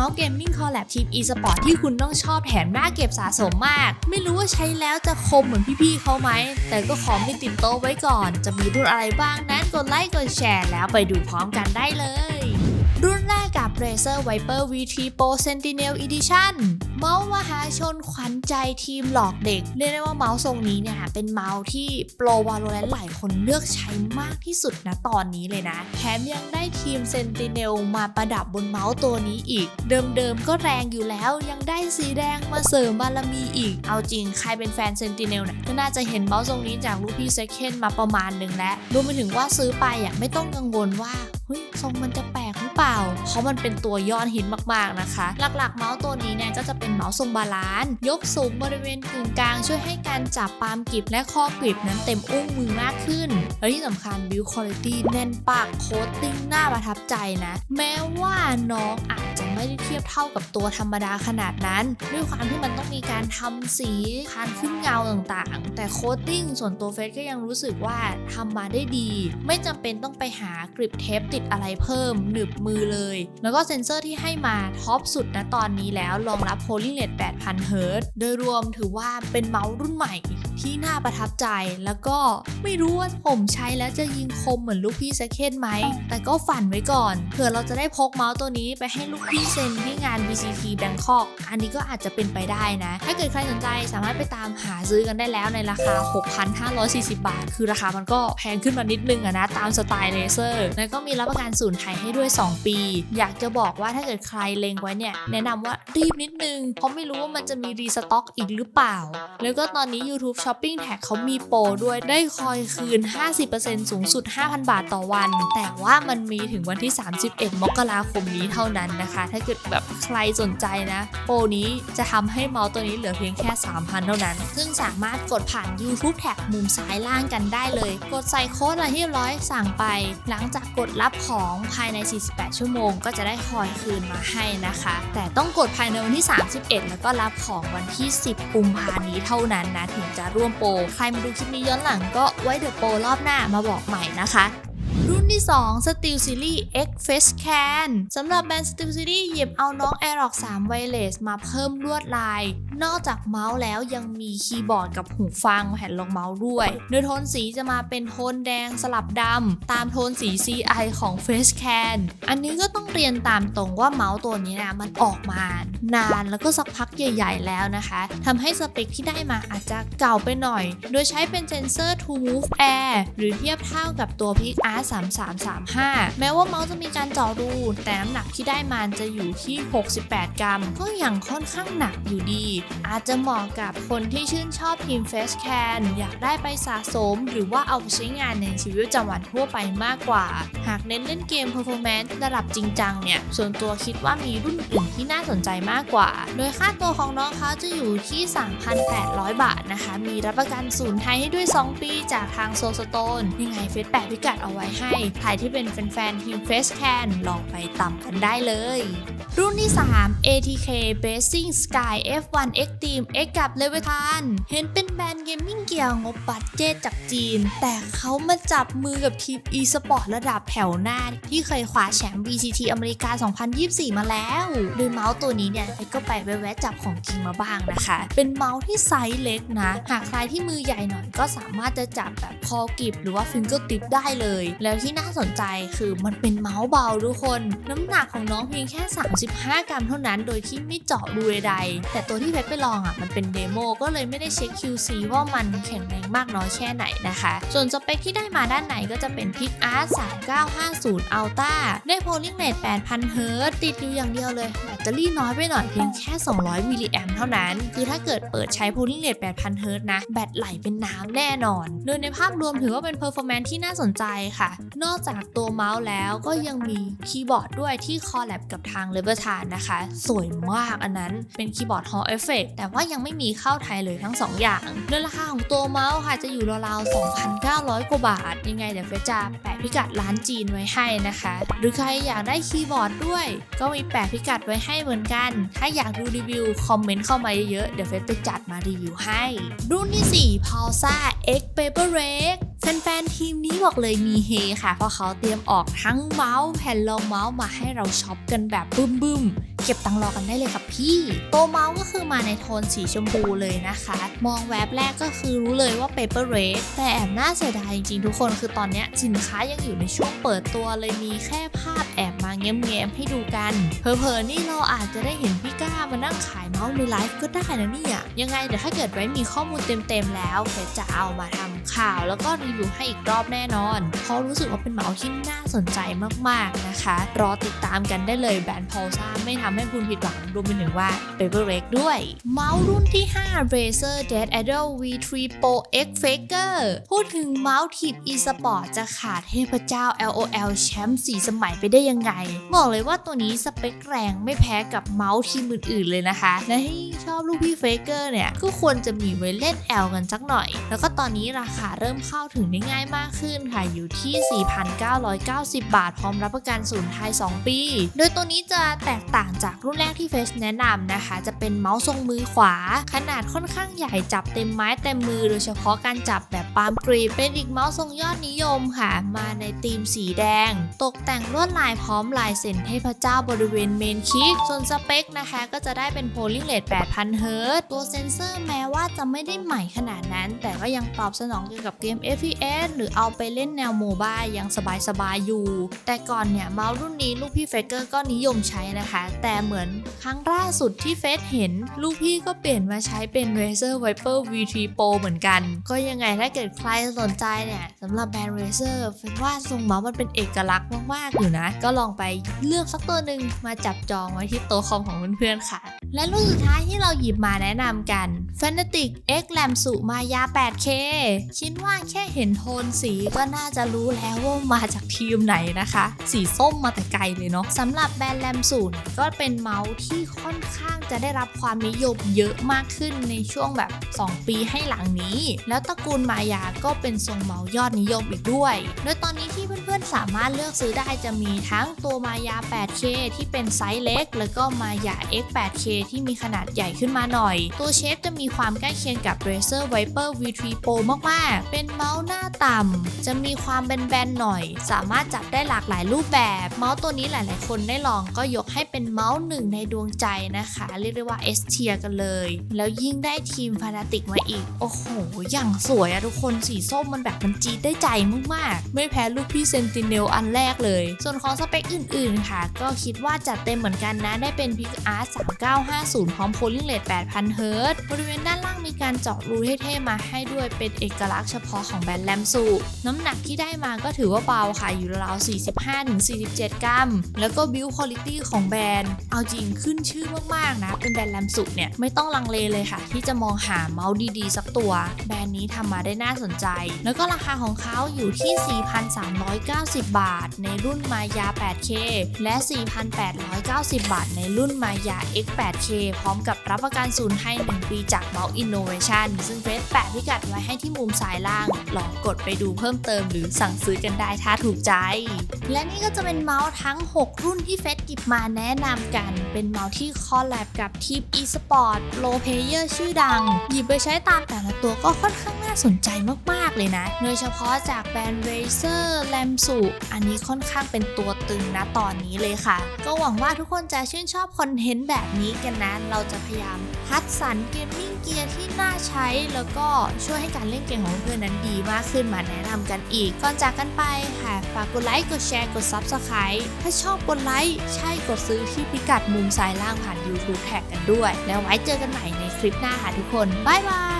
มาส์เกมมิ่งคอลแลบทีม e-sport ที่คุณต้องชอบแถมน่าเก็บสะสมมาก ไม่รู้ว่าใช้แล้วจะคมเหมือนพี่ๆเขาไหม แต่ก็ขอมีติดโต๊ะไว้ก่อน จะมีรุ่นอะไรบ้างนั้นกดไลค์กดแชร์แล้วไปดูพร้อมกันได้เลย รุ่นแรกกับ Razer Viper VT Pro Sentinel Edition เมาส์มหาชนขวัญใจทีมหลอกเด็ก เรียกได้ว่าเมาส์ทรงนี้เนี่ยเป็นเมาส์ที่โปรวาโลแรนหลายคนเลือกใช้มากที่สุดนะตอนนี้เลยนะ แถมยังได้ทีม Sentinel มาประดับบนเมาส์ตัวนี้อีก เดิมๆก็แรงอยู่แล้วยังได้สีแดงมาเสริมบารมีอีก เอาจริงใครเป็นแฟน Sentinel เนี่ยก็น่าจะเห็นเมาส์ทรงนี้จากลูกพี่ Second มาประมาณหนึ่งแล้วรวมไปถึงว่าซื้อไปอะไม่ต้องกังวลว่า ฮ้ยทรงมันจะแปลกหรือเปล่า เพราะมันเป็นตัวยอดฮิตมากๆนะคะ หลักๆ เมาส์ตัวนี้เนี่ยก็จะเป็นเมาส์ทรงบาลานซ์ยกสูงบริเวณกึ่งกลาง ช่วยให้การจับปามกริบและข้อกริบนั้นเต็มอุ้งมือมากขึ้น และที่สำคัญบิวคุณภาพแน่นปากโคตติ้งน่าประทับใจนะ แม้ว่าน้องอาจจะ ไม่ได้เทียบเท่ากับตัวธรรมดาขนาดนั้น ด้วยความที่มันต้องมีการทำสีคานขึ้นเงาต่างๆ แต่โคตติ้งส่วนตัวเฟสก็ยังรู้สึกว่าทำมาได้ดี ไม่จำเป็นต้องไปหากริบเทปติดอะไรเพิ่ม หนึบมือเลย แล้วก็เซ็นเซอร์ที่ให้มาท็อปสุดนะตอนนี้แล้วรองรับ polling rate 8,000เฮิรตโดยรวมถือว่าเป็นเมาส์รุ่นใหม่ ที่น่าประทับใจ แล้วก็ไม่รู้ว่าผมใช้แล้วจะยิงคมเหมือนลูกพี่เซคเคนไหม แต่ก็ฝันไว้ก่อน เผื่อเราจะได้พกเมาส์ตัวนี้ไปให้ลูกพี่เซ็นที่งาน VCT Bangkok อันนี้ก็อาจจะเป็นไปได้นะ ถ้าเกิดใครสนใจสามารถไปตามหาซื้อกันได้แล้วในราคา 6,540 บาท คือราคามันก็แพงขึ้นมานิดนึงอะนะ ตามสไตล์เลเซอร์ แล้วก็มีรับประกันศูนย์ไทยให้ด้วย 2 ปี อยากจะบอกว่าถ้าเกิดใครเล็งไว้เนี่ย แนะนำว่ารีบนิดนึง เพราะไม่รู้ว่ามันจะมีรีสต็อกอีกหรือเปล่า แล้วก็ตอนนี้ YouTube Shopping Tag เขามีโปรด้วยได้คอยคืน 50%สูงสุด 5,000 บาทต่อวัน แต่ว่ามันมีถึงวันที่ 31 มกราคมนี้เท่านั้นนะคะ ถ้าเกิดแบบใครสนใจนะ โปรนี้จะทำให้เมาส์ตัวนี้เหลือเพียงแค่ 3,000 เท่านั้น ซึ่งสามารถกดผ่าน YouTube Tag มุมซ้ายล่างกันได้เลย กดใส่โค้ดอะไรที่เรียบร้อยสั่งไป หลังจากกดรับของภายใน 48 ชั่วโมง ก็จะได้คอยคืนมาให้นะคะ แต่ต้องกดภายในวันที่ 31 แล้วก็รับของวันที่ 10 กุมภานี้เท่านั้นนะถึงจะร่วมโปรใครมาดูคลิปนี้ย้อนหลังก็ไว้เดี๋ยวโปรรอบหน้ามาบอกใหม่นะคะรุ่นที่ 2 Steel Series X Face Can สำหรับแบรนด์ Steel Series หยิบเอาน้อง Aerox 3 Wireless มาเพิ่มลวดลาย นอกจากเมาส์แล้วยังมีคีย์บอร์ดกับหูฟังแผ่นรองเมาส์ด้วย โดยโทนสีจะมาเป็นโทนแดงสลับดำตามโทนสี CI ของ Face Can อันนี้ก็ต้องเรียนตามตรงว่าเมาส์ตัวนี้นะมันออกมานานแล้วก็สักพักใหญ่ๆแล้วนะคะทำให้สเปคที่ได้มาอาจจะเก่าไปหน่อย โดยใช้เป็นเซนเซอร์ To Move Air หรือเทียบเท่ากับตัว Pic Art 3335 แม้ว่าเมาส์จะมีการเจาะรู แต่น้ำหนักที่ได้มาจะอยู่ที่ 68 กรัม ก็ยังค่อนข้างหนักอยู่ดีอาจจะเหมาะกับคนที่ชื่นชอบทีม Face Can อยากได้ไปสะสม หรือว่าเอาไปใช้งานในชีวิตประจำวันทั่วไปมากกว่า หากเน้นเล่นเกม Performance ระดับจริงจังเนี่ย ส่วนตัวคิดว่ามีรุ่นอื่นที่น่าสนใจมากกว่า โดยค่าตัวของน้องเขาจะอยู่ที่ 3,800 บาทนะคะ มีรับประกันศูนย์ไทยให้ด้วย 2 ปีจากทางโซสโตนยังไงเฟซแปะพิกัดเอาไว้ให้ใครที่เป็นแฟนๆทีมเฟสแคนลองไปต่ำกันได้เลย รุ่นที่ 3 ATK Basing Sky F1 Extreme X กับ l e v i t a n เห็นเป็นแบรนด์เกมมิ่งเกียร์งบบัตเจตจากจีน แต่เขามาจับมือกับทีม e-sport ระดับแถวหน้า ที่เคยคว้าแชมป์ VCT อเมริกา 2024 มาแล้วโดยเมาส์ตัวนี้เนี่ยก็ไปแวะจับของจริงมาบ้างนะคะ เป็นเมาส์ที่ไซส์เล็กนะ หากใครที่มือใหญ่หน่อยก็สามารถจะจับแบบคอกิบหรือว่าฟิงเกอร์ติปได้เลย แล้วที่น่าสนใจคือมันเป็นเมาส์เบาทุกคน น้ำหนักของน้องเพียงแค่ 35 กรัมเท่านั้น โดยที่ไม่เจาะรูใดแต่ตัวที่เพชรไปลองอะมันเป็นเดโมก็เลยไม่ได้เช็ค QC ว่ามันแข็งแรงมากน้อยแค่ไหนนะคะ ส่วนสเปคที่ได้มาด้านไหนก็จะเป็น Pic Art 3950 Ultra ได้ polling rate 8,000 Hz ติดอยู่อย่างเดียวเลย แบตเตอรี่น้อยไปหน่อยเพียงแค่ 200 มิลลิแอมเท่านั้น คือถ้าเกิดเปิดใช้ polling rate 8,000 Hz นะ แบตไหลเป็นน้ำแน่นอน โดยในภาพรวมถือว่าเป็น performance ที่น่าสนใจค่ะ นอกจากตัวเมาส์แล้วก็ยังมีคีย์บอร์ดด้วยที่คอลแลบกับทาง l e v e r t a n นนะคะ สวยมากอันนั้นเป็นคีย์บอร์ด Hall Effect แต่ว่ายังไม่มีเข้าไทยเลยทั้ง 2 อย่างโดยราคาของตัวเมาส์ค่ะจะอยู่ราวๆ 2,900 กว่าบาท ยังไงเดี๋ยวเฟจะแปะพิกัดร้านจีนไว้ให้นะคะ หรือใครอยากได้คีย์บอร์ดด้วย ก็มีแปะพิกัดไว้ให้เหมือนกัน ถ้าอยากดูรีวิว คอมเมนต์เข้ามาเยอะๆเดี๋ยวเฟซไปจัดมารีวิวให้ รุ่นที่ 4 p a l s a X Paper Rake แฟนๆทีมนี้บอกเลยมีเฮค่ะ เพราะเขาเตรียมออกทั้งเมาส์แผ่นรองเมาส์มาให้เราช็อปกันแบบบึ้มๆเก็บตังค์รอกันได้เลยครับพี่ตัวเมาส์ก็คือมาในโทนสีชมพูเลยนะคะ มองแวบแรกก็คือรู้เลยว่า Paper Red แต่แอบน่าเสียดายจริงๆ ทุกคนคือตอนเนี้ยสินค้ายังอยู่ในช่วงเปิดตัวเลยมีแค่ภาพแอบ มาแง้มๆให้ดูกันเผลอๆนี่เราอาจจะได้เห็นพี่ก้ามานั่งขายเมาส์ในไลฟ์ก็ได้นะเนี่ยยังไงเดี๋ยวถ้าเกิดไว้มีข้อมูลเต็มๆแล้วเฟซจะเอามาทำข่าว แล้วก็รีวิวให้อีกรอบแน่นอน เพราะรู้สึกว่าเป็นเมาส์ที่น่าสนใจมากๆนะคะ รอติดตามกันได้เลยแบรนด์พอลซ่าไม่ทำให้คุณผิดหวังรวมไปถึงว่า Paper r e g ด้วย เมาส์รุ่นที่ 5 Razer Dead Idol V3 Pro X Faker พูดถึงเมาส์ทีม e-sport จะขาดเทพเจ้า LOL แชมป์สีสมัยไปได้ยังไงบอกเลยว่าตัวนี้สเปคแรงไม่แพ้กับเมาส์ทีมอื่นๆเลยนะคะ และให้ชอบลูกพี่ Faker เนี่ยก็ควรจะมีไว้เล่น L กันสักหน่อย แล้วก็ตอนนี้ราคาเริ่มเข้าถึงได้ง่ายมากขึ้นค่ะอยู่ที่ 4,990 บาท พร้อมรับประกันศูนย์ไทย 2 ปี โดยตัวนี้จะแตกต่างจากรุ่นแรกที่เฟสแนะนำนะคะ จะเป็นเมาส์ทรงมือขวา ขนาดค่อนข้างใหญ่จับเต็มไม้เต็มมือ โดยเฉพาะการจับแบบปาล์มกรีเป็นอีกเมาส์ทรงยอดนิยมค่ะ มาในธีมสีแดง ตกแต่งลวดลายพร้อมลายเซ็นเทพเจ้าบริเวณเมนคิก ส่วนสเปคนะคะก็จะได้เป็นโพลิงเลท8,000เฮิรตซ์ตัวเซนเซอร์แม้ว่าจะไม่ได้ใหม่ขนาดนั้น แต่ก็ยังตอบสนองเกี่ยวกับเกม FPS หรือเอาไปเล่นแนวโมบายยังสบายๆอยู่ แต่ก่อนเนี่ยเมาส์รุ่นนี้ลูกพี่เฟกเกอร์ก็นิยมใช้นะคะ แต่เหมือนครั้งล่าสุดที่เฟสเห็น ลูกพี่ก็เปลี่ยนมาใช้เป็น Razer Viper V3 Pro เหมือนกัน ก็ยังไงถ้าเกิดใครสนใจเนี่ยสำหรับแบรนด์ Razer เฟนว่าทรงเมาส์มันเป็นเอกลักษณ์มากๆอยู่นะ ก็ลองไปเลือกสักตัวหนึ่งมาจับจองไว้ที่โต๊ะคอมของเพื่อนๆค่ะ และรุ่นสุดท้ายที่เราหยิบมาแนะนำกัน Fnatic X Lam สุมายา 8K คิดว่าแค่เห็นโทนสีก็น่าจะรู้แล้วว่ามาจากทีมไหนนะคะ สีส้มมาแต่ไกลเลยเนาะสำหรับแบรนด์แลมสูก็เป็นเมาส์ที่ค่อนข้างจะได้รับความนิยมเยอะมากขึ้นในช่วงแบบ 2 ปีให้หลังนี้ แล้วตระกูลมายาก็เป็นทรงเมาส์ยอดนิยมอีกด้วย โดยตอนนี้ที่เพื่อนๆสามารถเลือกซื้อได้จะมีทั้งตัวมายา 8K ที่เป็นไซส์เล็ก แล้วก็มายา X 8K ที่มีขนาดใหญ่ขึ้นมาหน่อย ตัวเชฟจะมีความใกล้เคียงกับ Razer Viper V3 Pro มาก ๆ เป็นเมาส์หน้าต่ำ จะมีความแบน ๆ หน่อย สามารถจับได้หลากหลายรูปแบบ เมาส์ตัวนี้หลาย ๆ คนได้ลองก็ยกให้เป็นเมาส์หนึ่งในดวงใจนะคะ เรียกได้ว่า S tier กันเลย แล้วยิ่งได้ทีมฟานาติกมาอีก โอ้โห อย่างสวยอะทุกคน สีส้มมันแบบมันจีดได้ใจมาก ๆ ไม่แพ้ลูกพี่เซนติเนลอันแรกเลย ส่วนของสเปคอื่นๆ ค่ะ ก็คิดว่าจัดเต็มเหมือนกันนะ ได้เป็น p i c Art 3950 พร้อม Polling Rate 8,000 เฮิร์ตบริเวณด้านล่างมีการเจาะรูเท่ๆ มาให้ด้วยเป็นเอกลักษณ์เฉพาะของแบรนด์แลมสูน้ำหนักที่ได้มาก็ถือว่าเบาค่ะ อยู่ราว45-47 กรัม แล้วก็บิวคุณ i t y ของแบรนด์ เอาจริงขึ้นชื่อมากๆนะ เป็นแบรนด์แลมสุเนี่ยไม่ต้องลังเลเลยค่ะ ที่จะมองหาเมาส์ดีๆ สักตัว แบรนด์นี้ทำมาได้น่าสนใจ แล้วก็ราคาของเขาอยู่ที่ 4,390 บาท ในรุ่นมายา 8K และ 4,890 บาทในรุ่นมายา X8K พร้อมกับรับประกันศูนย์ให้ 1 ปีจาก Mouse Innovation ซึ่งเฟซแปะพิกัดไว้ให้ที่มุมซ้ายล่าง ลองกดไปดูเพิ่มเติมหรือสั่งซื้อกันได้ถ้าถูกใจ และนี่ก็จะเป็นเมาส์ทั้ง 6 รุ่นที่เฟซหยิบมาแนะนำกัน เป็นเมาส์ที่คอลแลบกับทีม e-sport pro player ชื่อดัง หยิบไปใช้ตามแต่ละตัวก็ค่อนข้างน่าาสนใจมาก ๆ เลยนะ โดยเฉพาะจากแบรนด์ Razer l a m s u อันนี้ค่อนข้างเป็นตัวตึงนะตอนนี้เลยค่ะ ก็หวังว่าทุกคนจะชื่นชอบคอนเทนต์แบบนี้กันนะ เราจะพยายามคัดสรรเกมมิ่งเกียร์ที่น่าใช้ แล้วก็ช่วยให้การเล่นเกมของเพื่อนนั้นดีมากขึ้นมาแนะนำกันอีก ก่อนจากกันไปค่ะ ฝากกดไลค์ กดแชร์ กด Subscribe ถ้าชอบกดไลค์ ใช่กดซื้อที่พิกัดมุมซ้ายล่างผ่าน YouTube แท็กกันด้วย แล้วไว้เจอกันใหม่ในคลิปหน้าค่ะทุกคน บ๊ายบาย